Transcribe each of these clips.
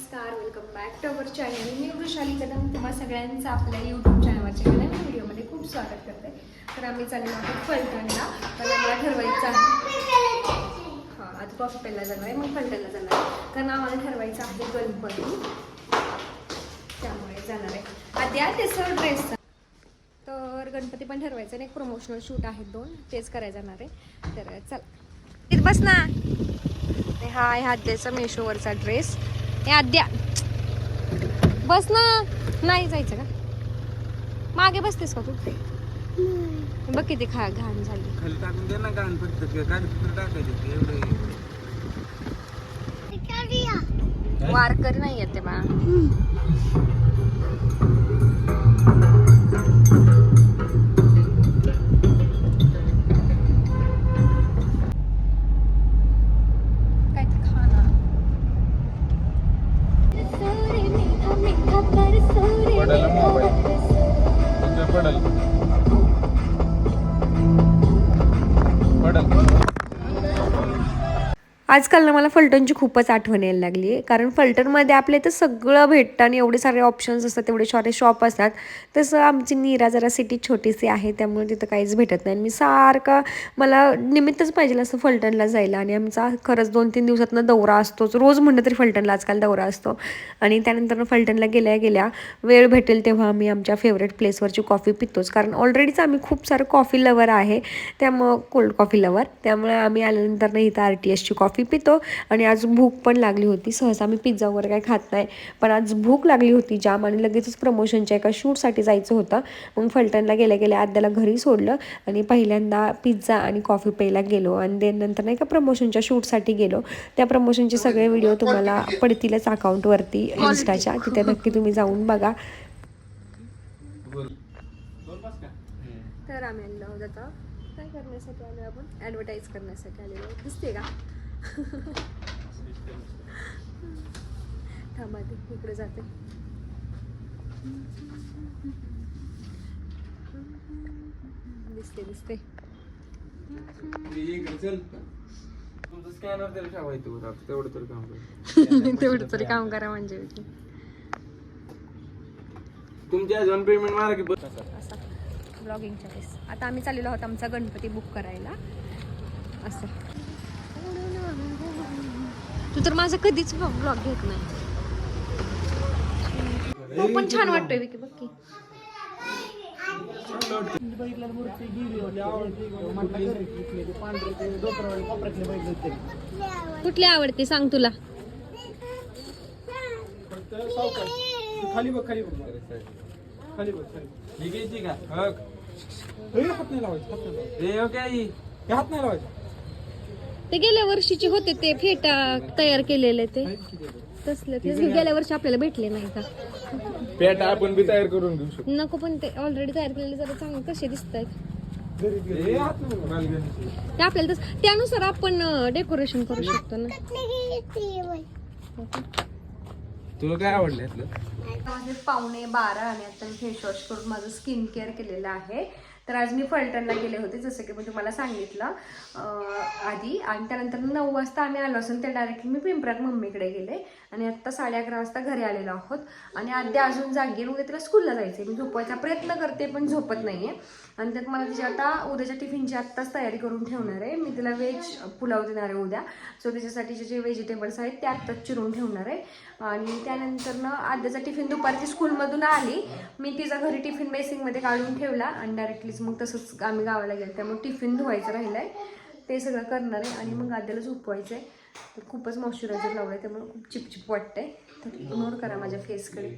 नमस्कार welcome back to our channel मी वृषाली कदम तुम्हा सगळ्यांचं आपल्या यूट्यूब चॅनलवरच्या नवीन व्हिडिओमध्ये खूप स्वागत करते. तर आम्ही चाललो आहोत फलटणला. तर आम्हाला ठरवायचं आहे हां आज कॉफी प्यायला जाणार आहे मग फलटणला जाणार आहे. कारण आम्हाला ठरवायचं आहे गणपती. त्यामुळे जाणार आहे. आद्या तेसर ड्रेसचा तर गणपती पण ठरवायचं आणि एक प्रमोशनल शूट आहेत दोन. तेच करायला जाणार आहे. तर चल. बस ना. हा ह्या आद्याचा मेशोवरचा ड्रेस हे आद्या. बस ना. नाही जायचं का? मागे बसतेस का तू? बघ किती खा घाण झाली. खाली टाकून दे ना कान फक्त. ते कागदपत्र टाकायचे ते एवढं. वारकरी नाही येते बा आजकाल ना मला फलटणची खूपच आठवण यायला लागली आहे. कारण फलटणमध्ये आपल्या इथं सगळं भेटतं आणि एवढे सारे ऑप्शन्स असतात तेवढे सारे शॉप असतात. तसं आमची नीरा जरा सिटी छोटीशी आहे त्यामुळे तिथं काहीच भेटत नाही. आणि मी सारखं मला निमित्तच पाहिजे असं फलटणला जायला. आणि आमचा खरंच दोन तीन दिवसातनं दौरा असतोच रोज म्हणलं तरी फलटणला आजकाल दौरा असतो. आणि त्यानंतर फलटणला गेल्या गेल्या वेळ भेटेल तेव्हा आम्ही आमच्या फेवरेट प्लेसवरची कॉफी पितोच. कारण ऑलरेडीच आम्ही खूप सारं कॉफी लवर आहे. त्यामुळं कोल्ड कॉफी लवर त्यामुळे आम्ही आल्यानंतर नाही इथं आर टी एसची कॉफी पितो आणि आज भूक पण लागली होती. सहसा मी पिझ्झा वगैरे काय खात नाही. पण आज भूक लागली होती. जाम आणि लगेचच प्रमोशनच्या एका शूटसाठी जायचं होतं. मग फलटणला गेल्या गेल्या आद्याला घरी सोडलं आणि पहिल्यांदा पिझ्झा आणि कॉफी प्यायला गेलो. आणि देन नंतर नाही का प्रमोशनच्या शूटसाठी गेलो. त्या प्रमोशनचे सगळे व्हिडिओ तुम्हाला पडतीलच अकाउंटवरती इन्स्टाच्या तिथे नक्की तुम्ही जाऊन बघा. तर आम्ही आलेलो आहोत आता. काय करण्यासाठी आलो आपण? ॲडव्हर्टाईज करण्यासाठी आलेलो दिसते का? थांबा ते इकडे जाते. दिसते दिसते. तुमचं स्कॅनर तरी ठेवायचं आता तेवढं तरी काम कर. तेवढं तरी काम करा म्हणजे. तुमची अजून पेमेंट मारा की बस असा. ब्लॉगिंगच्या वेळेस आता आम्ही चाललेलो आहोत आमचा गणपती बुक करायला. असं. तू तर माझं कधीच ब्लॉग घेत नाही. तो पण छान वाटतोय विकी बघ की. कुठली आवडते सांग तुला. खाली बघ खाली बघ. खाली बघ. खाली ही का हे हात नाही लावायचं. हात नाही लावायचं हे ओके आई हे हात नाही लावायचं ते गेल्या वर्षीचे होते ते फेटा तयार केलेले ते. तसले ते गेल्या वर्षी आपल्याला भेटले नाही का? पेट आपण बी तयार करून घेऊ शकतो. नको पण ते ऑलरेडी तयार केलेले जरा चांगले कसे दिसत आहेत. ते आपल्याला तस त्यानुसार आपण डेकोरेशन करू शकतो ना. तुला काय आवडलं यातलं? माझे पावणे बारा आणि आता मी फेस वॉश करून माझं स्किन केअर केलेलं आहे. तर आज मी फलटणला गेले होते जसं की मी तुम्हाला सांगितलं आधी. आणि त्यानंतर नऊ वाजता आम्ही आलो असून ते डायरेक्टली मी पिंपरात मम्मीकडे गेले. आणि आत्ता साडे अकरा वाजता घरी आलेलो आहोत. आणि आद्या अजून जागी उद्या तिला स्कूलला जायचं मी झोपायचा प्रयत्न करते पण झोपत नाही आहे आणि त्यात मला तिची आता उद्याच्या टिफिनची आत्ताच तयारी करून ठेवणार आहे. मी तिला व्हेज पुलाव देणार आहे उद्या. सो त्याच्यासाठीचे जे व्हेजिटेबल्स आहेत ते आत्ताच चिरून ठेवणार आहे. आणि त्यानंतर ना आद्याचा टिफिन दुपारची स्कूलमधून आली मी तिचा घरी टिफिन बेसिंगमध्ये काढून ठेवला. आणि डायरेक्टली मग तसंच आम्ही गावाला गेलो. त्यामुळे टिफिन धुवायचं राहिलं आहे ते सगळं करणार आहे आणि मग आद्याला झोपवायचं आहे तर खूपच मॉइश्चरायझर लावलं आहे त्यामुळे खूप चिपचिप वाटतं आहे तर इग्नोर करा माझ्या फेसकडे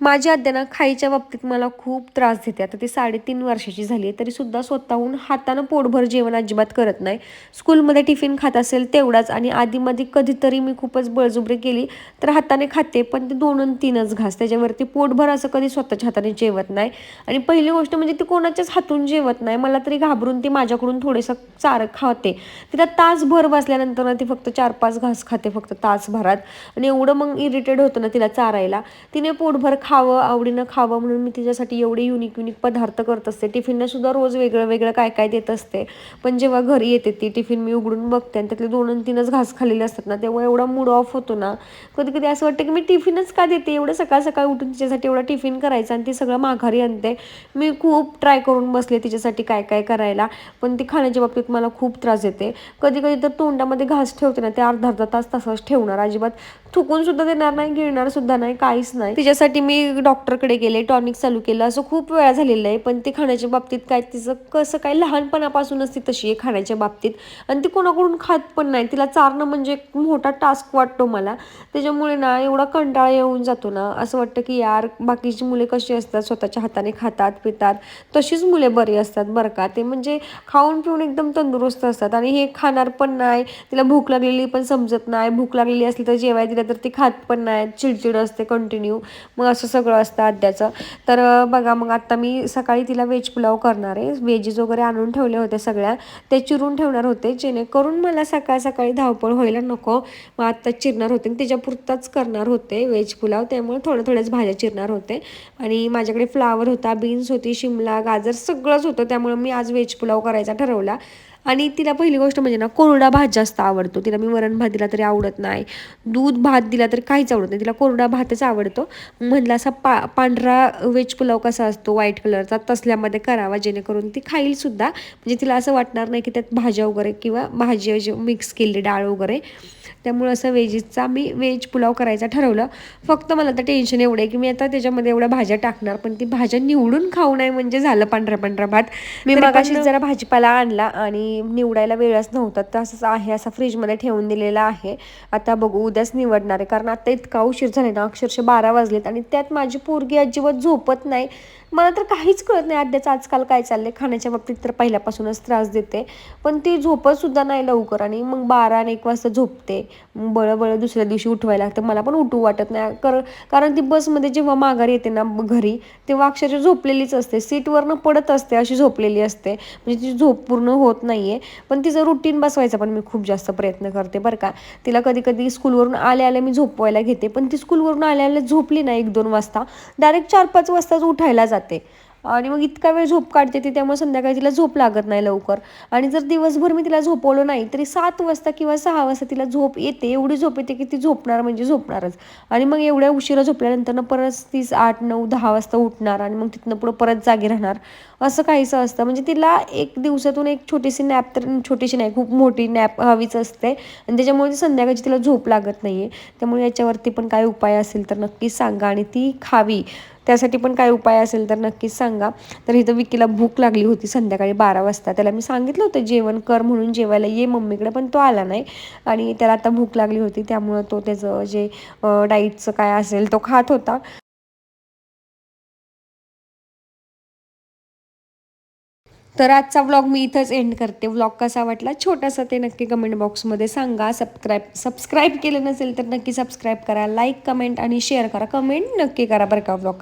माझी अद्याना खायच्या बाबतीत मला खूप त्रास देते. आता ती साडेतीन वर्षाची झाली आहे तरीसुद्धा स्वतःहून हातानं पोटभर जेवण अजिबात करत नाही. स्कूलमध्ये टिफिन खात असेल तेवढाच आणि आधीमध्ये कधीतरी मी खूपच बळजुबरी केली तर हाताने खाते पण ते दोन आणि तीनच घास. त्याच्यावरती पोटभर असं कधी स्वतःच्या हाताने जेवत नाही. आणि पहिली गोष्ट म्हणजे ती कोणाच्याच हातून जेवत नाही. मला तरी घाबरून ती माझ्याकडून थोडंसं चारं खाते. तिला तासभर बसल्यानंतर ना ती फक्त चार पाच घास खाते फक्त तासभरात. आणि एवढं मग इरिटेड होतं ना तिला चारायला. तिने पोटभर खावं आवडीनं खावं म्हणून मी तिच्यासाठी एवढे युनिक युनिक पदार्थ करत असते. टिफिननंसुद्धा रोज वेगळं वेगळं काय काय देत असते. पण जेव्हा घरी येते ती टिफिन मी उघडून बघते आणि त्यातले दोन तीनच घास खाल्लेले असतात ना तेव्हा एवढा मूड ऑफ होतो ना. कधी कधी असं वाटतं की मी टिफिनच का देते? एवढं सकाळ सकाळ उठून तिच्यासाठी एवढा टिफिन करायचा आणि ती सगळं माघारी आणते. मी खूप ट्राय करून बसले तिच्यासाठी काय काय करायला पण ती खाण्याच्या बाबतीत मला खूप त्रास देते. कधी कधी तर तोंडामध्ये घास ठेवते ना ते अर्धा अर्धा तास तसंच ठेवणार अजिबात थुकून सुद्धा देणार नाही गिळणार सुद्धा नाही काहीच नाही. तिच्यासाठी मी डॉक्टरकडे गेले टॉनिक चालू केलं असं खूप वेळा झालेलं आहे. पण ती खाण्याच्या बाबतीत काय तिचं कसं काय लहानपणापासूनच ती तशी आहे खाण्याच्या बाबतीत. आणि ती कोणाकडून खात पण नाही. तिला चारणं म्हणजे एक मोठा टास्क वाटतो मला. त्याच्यामुळे ना एवढा कंटाळा येऊन जातो ना. असं वाटतं की यार बाकीची मुले कशी असतात? स्वतःच्या हाताने खातात पितात. तशीच मुले बरी असतात बरं का. ते म्हणजे खाऊन पिऊन एकदम तंदुरुस्त असतात. आणि हे खाणार पण नाही. तिला भूक लागलेली पण समजत नाही. भूक लागलेली असली तर जेवाय तिला तर ती खात पण नाही चिडचिड असते कंटिन्यू मग असं सगळं असतं अद्याचं तर बघा मग आत्ता मी सकाळी तिला व्हेज पुलाव करणार आहे. वेजेस वगैरे आणून ठेवले होते सगळ्या. ते चिरून ठेवणार होते. जेणेकरून मला सकाळ सकाळी धावपळ व्हायला नको. मग आत्ता चिरणार होते. आणि तिच्यापुरताच करणार होते व्हेज पुलाव. त्यामुळे थोड्या थोड्याच भाज्या चिरणार होते. आणि माझ्याकडे फ्लावर होता बीन्स होती शिमला गाजर सगळंच होतं. त्यामुळे मी आज व्हेज पुलाव करायचा ठरवला. आणि तिला पहिली गोष्ट म्हणजे ना कोरडा भात जास्त आवडतो. तिला मी वरण भात दिला तरी आवडत नाही. दूध भात दिला तरी काहीच आवडत नाही. तिला कोरडा भातच आवडतो. म्हणलं असा पा पांढरा व्हेज पुलाव कसा असतो व्हाईट कलरचा तसल्यामध्ये करावा. जेणेकरून ती खाईल सुद्धा. म्हणजे तिला असं वाटणार नाही की त्यात भाज्या वगैरे किंवा भाजी मिक्स केली डाळ वगैरे. त्यामुळे असं व्हेजीचा मी व्हेज पुलाव करायचा ठरवलं. फक्त मला आता टेन्शन एवढं आहे की मी आता त्याच्यामध्ये एवढ्या भाज्या टाकणार. पण ती भाज्या निवडून खाऊ नये म्हणजे झालं पांढरा पांढरा भात. मी मगाशीच जरा भाजीपाला आणला आणि निवडायला वेळच नव्हता. तसंच आहे असा फ्रीजमध्ये ठेवून दिलेला आहे. आता बघू उद्याच निवडणार आहे. कारण आता इतका उशीर झाला ना अक्षरशः बारा वाजलेत आणि त्यात माझी पोरगी अजिबात झोपत नाही. मला तर काहीच कळत नाही अड्ड्याचं आजकाल काय चाललंय. खाण्याच्या बाबतीत तर पहिल्यापासूनच त्रास देते. पण ती झोपत सुद्धा नाही लवकर आणि मग बारा आणि एक वाजता झोपते. बळबळ बळं बळं दुसऱ्या दिवशी उठवायला लागतं. मला पण उठू वाटत नाही. कर कारण ती बसमध्ये जेव्हा माघारी येते ना घरी तेव्हा अक्षरशः झोपलेलीच असते. सीटवरनं पडत असते अशी झोपलेली असते. म्हणजे तिची झोप पूर्ण होत नाही आहे पण तिचं रुटीन बसवायचा पण मी खूप जास्त प्रयत्न करते बरं का. तिला कधी कधी स्कूलवरून आल्या आल्या मी झोपवायला घेते. पण ती स्कूलवरून आल्या आल्या झोपली ना एक दोन वाजता. डायरेक्ट चार पाच वाजताच उठायला जाते. जाते. आणि मग इतका वेळ झोप काढते ती त्यामुळे संध्याकाळी तिला झोप लागत नाही लवकर. आणि जर दिवसभर मी तिला झोपवलं नाही तरी सात वाजता किंवा सहा वाजता तिला झोप येते. एवढी झोप येते की ती झोपणार म्हणजे झोपणारच. आणि मग एवढ्या उशिरा झोपल्यानंतर परत तीस आठ नऊ दहा वाजता उठणार आणि मग तिथनं पुढं परत जागी राहणार. असं काहीसं असतं. म्हणजे तिला एक दिवसातून एक छोटीशी नॅप तर छोटीशी नाही खूप मोठी नॅप हवीच असते. आणि त्याच्यामुळे ती संध्याकाळची तिला झोप लागत नाही आहे त्यामुळे याच्यावरती पण काय उपाय असेल तर नक्कीच सांगा आणि ती खावी. त्यासाठी पण काय उपाय असेल तर नक्कीच सांगा. तर इथं विकीला भूक लागली होती संध्याकाळी बारा वाजता. त्याला मी सांगितलं होतं जेवण कर म्हणून जेवायला ये मम्मीकडे पण तो आला नाही. आणि त्याला आता भूक लागली होती त्यामुळं तो त्याचं जे डाईटचं काय असेल तो खात होता. तर आजचा व्लॉग मी इथंच एंड करते. व्लॉग कसा वाटला? छोटासा ते नक्की कमेंट बॉक्समध्ये सांगा. सबस्क्राईब सबस्क्राईब केलं नसेल तर नक्की सबस्क्राईब करा. लाईक कमेंट आणि शेअर करा. कमेंट नक्की करा बरं का व्लॉग